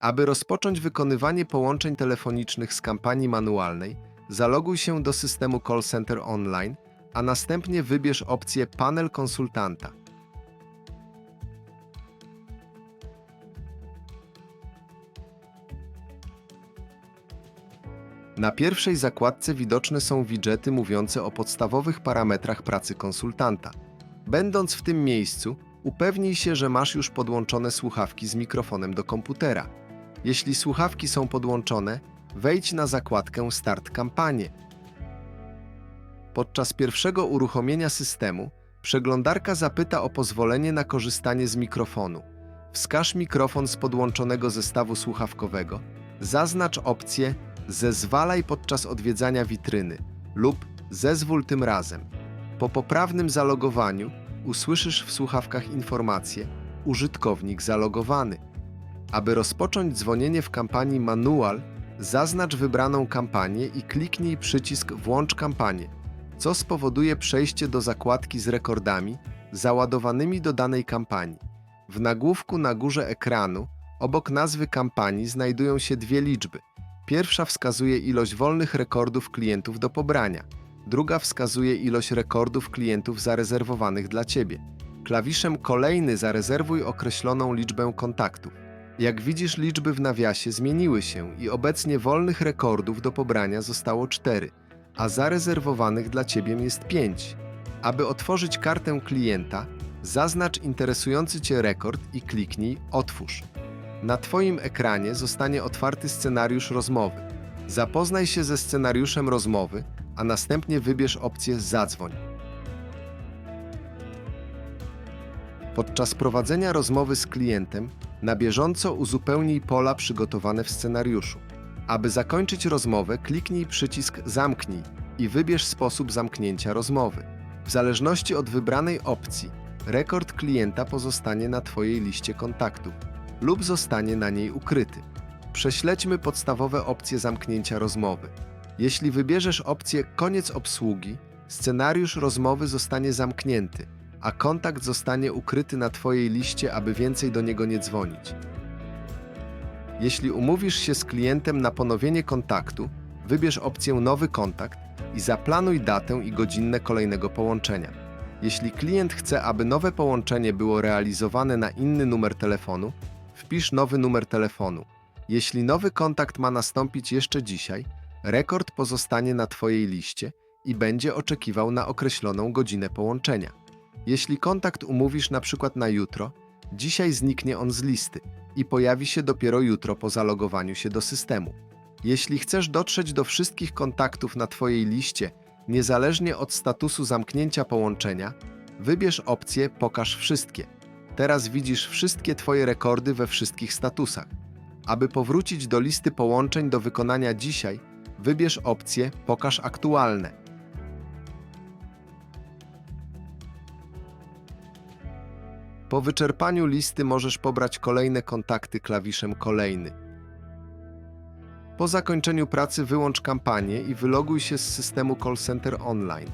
Aby rozpocząć wykonywanie połączeń telefonicznych z kampanii manualnej, zaloguj się do systemu Call Center Online, a następnie wybierz opcję Panel konsultanta. Na pierwszej zakładce widoczne są widżety mówiące o podstawowych parametrach pracy konsultanta. Będąc w tym miejscu, upewnij się, że masz już podłączone słuchawki z mikrofonem do komputera. Jeśli słuchawki są podłączone, wejdź na zakładkę Start kampanię. Podczas pierwszego uruchomienia systemu przeglądarka zapyta o pozwolenie na korzystanie z mikrofonu. Wskaż mikrofon z podłączonego zestawu słuchawkowego. Zaznacz opcję Zezwalaj podczas odwiedzania witryny lub Zezwól tym razem. Po poprawnym zalogowaniu usłyszysz w słuchawkach informację Użytkownik zalogowany. Aby rozpocząć dzwonienie w kampanii Manual, zaznacz wybraną kampanię i kliknij przycisk Włącz kampanię, co spowoduje przejście do zakładki z rekordami załadowanymi do danej kampanii. W nagłówku na górze ekranu, obok nazwy kampanii, znajdują się dwie liczby. Pierwsza wskazuje ilość wolnych rekordów klientów do pobrania, druga wskazuje ilość rekordów klientów zarezerwowanych dla Ciebie. Klawiszem kolejny zarezerwuj określoną liczbę kontaktów. Jak widzisz, liczby w nawiasie zmieniły się i obecnie wolnych rekordów do pobrania zostało 4, a zarezerwowanych dla Ciebie jest 5. Aby otworzyć kartę klienta, zaznacz interesujący Cię rekord i kliknij Otwórz. Na Twoim ekranie zostanie otwarty scenariusz rozmowy. Zapoznaj się ze scenariuszem rozmowy, a następnie wybierz opcję Zadzwoń. Podczas prowadzenia rozmowy z klientem na bieżąco uzupełnij pola przygotowane w scenariuszu. Aby zakończyć rozmowę, kliknij przycisk Zamknij i wybierz sposób zamknięcia rozmowy. W zależności od wybranej opcji, rekord klienta pozostanie na Twojej liście kontaktów lub zostanie na niej ukryty. Prześledźmy podstawowe opcje zamknięcia rozmowy. Jeśli wybierzesz opcję Koniec obsługi, scenariusz rozmowy zostanie zamknięty, a kontakt zostanie ukryty na Twojej liście, aby więcej do niego nie dzwonić. Jeśli umówisz się z klientem na ponowienie kontaktu, wybierz opcję Nowy kontakt i zaplanuj datę i godzinę kolejnego połączenia. Jeśli klient chce, aby nowe połączenie było realizowane na inny numer telefonu, wpisz nowy numer telefonu. Jeśli nowy kontakt ma nastąpić jeszcze dzisiaj, rekord pozostanie na Twojej liście i będzie oczekiwał na określoną godzinę połączenia. Jeśli kontakt umówisz na przykład na jutro, dzisiaj zniknie on z listy i pojawi się dopiero jutro po zalogowaniu się do systemu. Jeśli chcesz dotrzeć do wszystkich kontaktów na Twojej liście, niezależnie od statusu zamknięcia połączenia, wybierz opcję Pokaż wszystkie. Teraz widzisz wszystkie Twoje rekordy we wszystkich statusach. Aby powrócić do listy połączeń do wykonania dzisiaj, wybierz opcję Pokaż aktualne. Po wyczerpaniu listy możesz pobrać kolejne kontakty klawiszem Kolejny. Po zakończeniu pracy wyłącz kampanię i wyloguj się z systemu Call Center Online.